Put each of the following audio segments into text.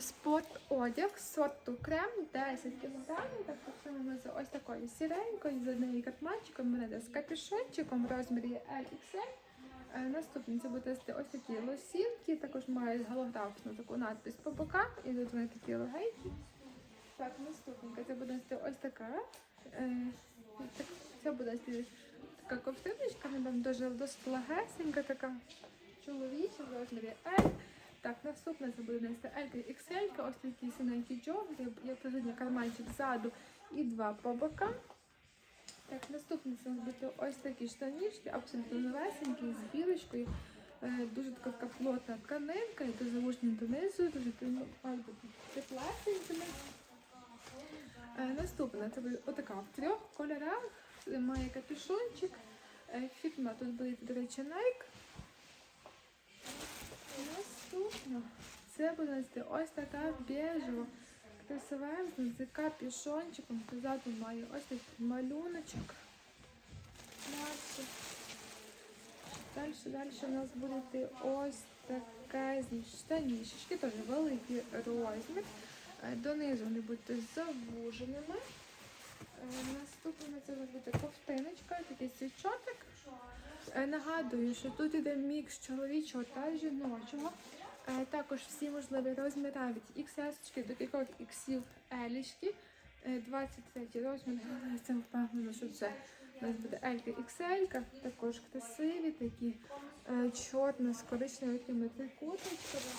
Спорт одяг сорту крем 10 кг. Так почнемо з ось такої сіренької, з однією катманчиком, мене з капюшончиком в розмірі LXL. Е, Наступні це буде ось такі лосінки, також мають голографну таку надпис по боках, і тут вони такі легенькі. Так, наступненька, це буде ось така. Е, Це буде така ковтиночка, вона дуже досить легесенька, така чоловіча в розмірі L. Так, наступне буде L XL, ось такі синенькі джогери, є присутній карманчик ззаду і два по бокам. Так, наступне це буде ось такі штанішки, абсолютно новесенькі, з білочкою. Е, Дуже така, така плотна тканинка, і дуже завужні донизу, дуже теплесенькими. Е, Наступне це буде отака в трьох кольорах, має капюшончик. Е, Фірма тут буде, до речі, Nike. Це буде ось така біжева, красивезна з капюшончиком. Позаду має ось такий малюночок. Далі. Далі, у нас буде ось таке штанішечки, теж великий розмір. Е, Донизу вони будуть завуженими. Е, Наступне це буде ковтиночка, такий свічотик. Е, Нагадую, що тут іде мікс чоловічого та жіночого. Е, Також всі можливі розміри від XS до кількох іксів елічки. 23 розмір. Це впевнена, що це у нас буде Елька XL, також красиві, такі е, чорно з коричневими трикутничками.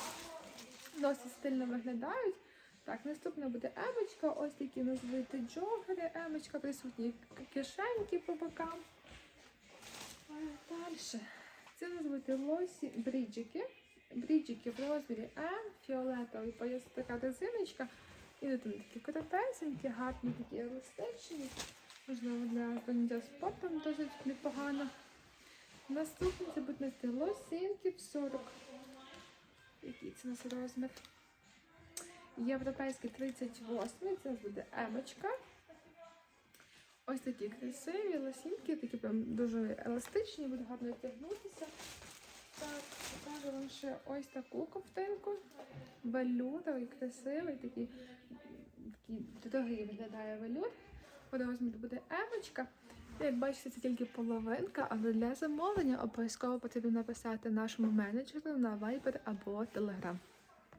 Досить стильно виглядають. Так, наступна буде емочка, ось такі назвити джогери, емочка, присутні кишеньки по бокам. Далі. Це назвати лосі бріджики. Бріджики в розмірі М, фіолетовий пояс, така резиночка. І вони такі коротесенькі, гарні, такі еластичні. Можливо, для заняття спортом досить непогано. Наступне це будуть нести лосінки в 40. Який це у нас розмір? Європейський 38, це буде емочка. Ось такі красиві лосінки, такі прям дуже еластичні, будуть гарно тягнутися. Так, покажу вам ще ось таку ковтинку. Валютовий, красивий, такий, такий дорогий виглядає валют. У розмірі буде емочка. Як бачите, це тільки половинка, але для замовлення обов'язково потрібно написати нашому менеджеру на Viber або Telegram.